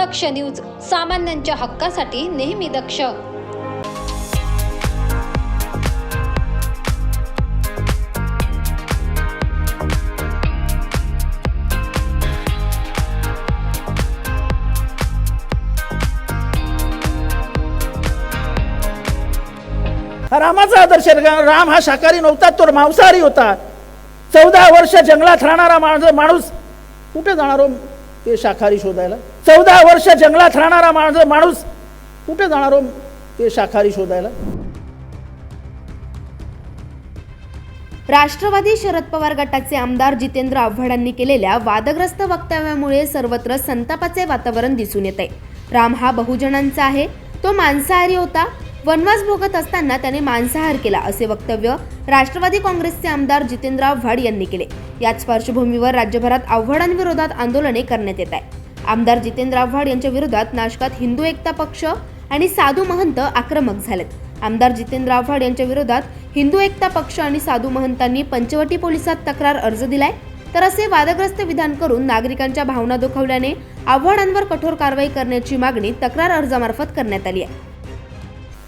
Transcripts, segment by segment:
दक्ष news सामान्यांच्या हक्कासाठी नेहमी दक्ष. रामाचा आदर्श राम हा शाकाहारी नव्हता तो मांसाहारी होता. चौदा वर्ष जंगलात राहणारा माणूस माणूस कुठे जाणार हो? ते शाकाहारी शोधायला. चौदा वर्ष जंगलात राहणारा माणूस माणूस कुठे जाणार हो? ते शाकाहारी शोधायला. राष्ट्रवादी शरद पवार गटाचे आमदार जितेंद्र आव्हाडांनी केलेल्या वादग्रस्त वक्तव्यामुळे सर्वत्र संतापाचे वातावरण दिसून येते राम हा बहुजनांचा आहे. तो मांसाहारी होता. वनवास भोगत असताना त्याने मांसाहार केला असे वक्तव्य राष्ट्रवादी काँग्रेसचे आमदार जितेंद्र आव्हाड यांनी केले. याच पार्श्वभूमीवर राज्यभरात आव्हाडांविरोधात आंदोलने करण्यात येत आहे आमदार जितेंद्र आव्हाड यांच्या विरोधात नाशकात हिंदू एकता पक्ष आणि साधू महंत आक्रमक झालेत. आमदार जितेंद्र आव्हाड यांच्या विरोधात हिंदू एकता पक्ष आणि साधू महंतांनी पंचवटी पोलिसात तक्रार अर्ज दिलाय. तर असे वादग्रस्त विधान करून नागरिकांच्या भावना दुखावल्याने आव्हाडांवर कठोर कारवाई करण्याची मागणी तक्रार अर्जामार्फत करण्यात आली आहे.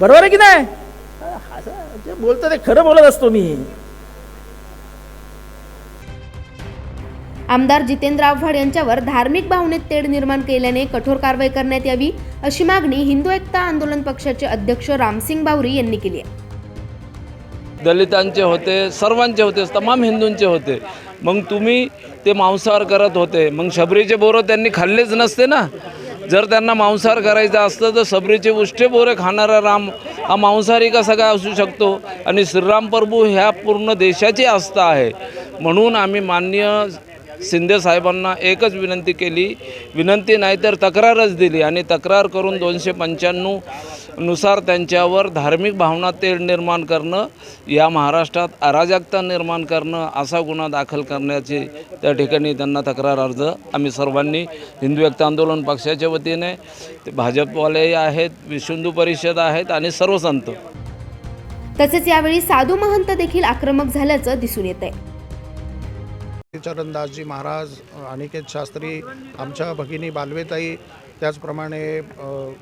बरोबर आहे की नाही? जे बोलतो ते खरं बोलत असतो मी. आमदार जितेंद्र आव्हाड यांच्यावर धार्मिक भावनेत तेढ निर्माण केल्याने कठोर कारवाई करण्यात यावी अशी मागणी हिंदू एकता आंदोलन पक्षाचे अध्यक्ष रामसिंग बावरी यांनी केली आहे. दलितांचे होते सर्वांचे होते तमाम हिंदूंचे होते. मग तुम्ही ते मांसाहार करत होते. मग शबरीचे बोरं त्यांनी खाल्लेच नसते ना? जर त्यांना मांसाहार करायचं असतं तर सबरीचे उष्टे बोरे खाणारा राम हा मांसाहारी कसा काय असू शकतो? आणि श्रीराम प्रभू ह्या पूर्ण देशाची आस्था आहे. म्हणून आम्ही माननीय शिंदे साहेबांना एकच विनंती केली. विनंती नाही तर तक्रारच दिली आणि तक्रार करून दोनशे पंच्याण्णव नुसार त्यांच्यावर धार्मिक भावना तेढ निर्माण करणं या महाराष्ट्रात अराजकता निर्माण करणं असा गुन्हा दाखल करण्याची त्या ठिकाणी त्यांना तक्रार अर्ज. आम्ही सर्वांनी हिंदू एकता आंदोलन पक्षाच्या वतीने ते भाजपवालेही आहेत विश्व हिंदू परिषद आहेत आणि सर्व संत. तसेच यावेळी साधू महंत देखील आक्रमक झाल्याचं दिसून येत आहे चरणदासजी महाराज अनिकेत शास्त्री आमच्या भगिनी बालवेताई त्याचप्रमाणे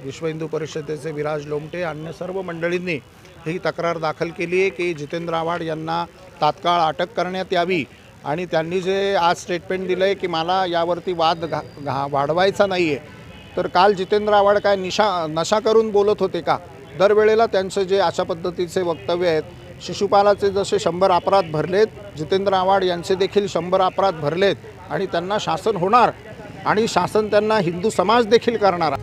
विश्व हिंदू परिषदेचे विराज लोमटे अन्य सर्व मंडळींनी ही तक्रार दाखल केली आहे की जितेंद्र आव्हाड यांना तात्काळ अटक करण्यात यावी आणि त्यांनी जे आज स्टेटमेंट दिलं आहे की मला यावरती वाद घा घा वाढवायचा नाही आहे तर काल जितेंद्र आव्हाड काय निशा नशा करून बोलत होते का? दरवेळेला त्यांचं जे अशा पद्धतीचे वक्तव्य आहेत शिशुपालाचे जसे शंभर अपराध भरलेत जितेंद्र आव्हाड यांचे देखील शंभर अपराध भरलेत आणि त्यांना शासन होणार आणि शासन त्यांना हिंदू समाज देखील करणार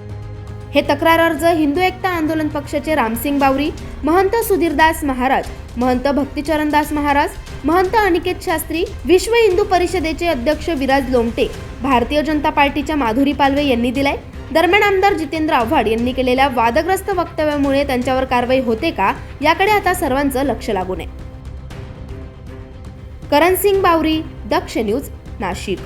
हे तक्रार अर्ज हिंदू एकता आंदोलन पक्षाचे रामसिंग बावरी महंत सुधीरदास महाराज महंत भक्तिचरणदास महाराज महंत अनिकेत शास्त्री विश्व हिंदू परिषदेचे अध्यक्ष विराज लोमटे भारतीय जनता पार्टीच्या माधुरी पालवे यांनी दिलाय. दरम्यान आमदार जितेंद्र आव्हाड यांनी केलेल्या वादग्रस्त वक्तव्यामुळे त्यांच्यावर कारवाई होते का याकडे आता सर्वांचं लक्ष लागून आहे. करण सिंग बावरी दक्ष न्यूज नाशिक.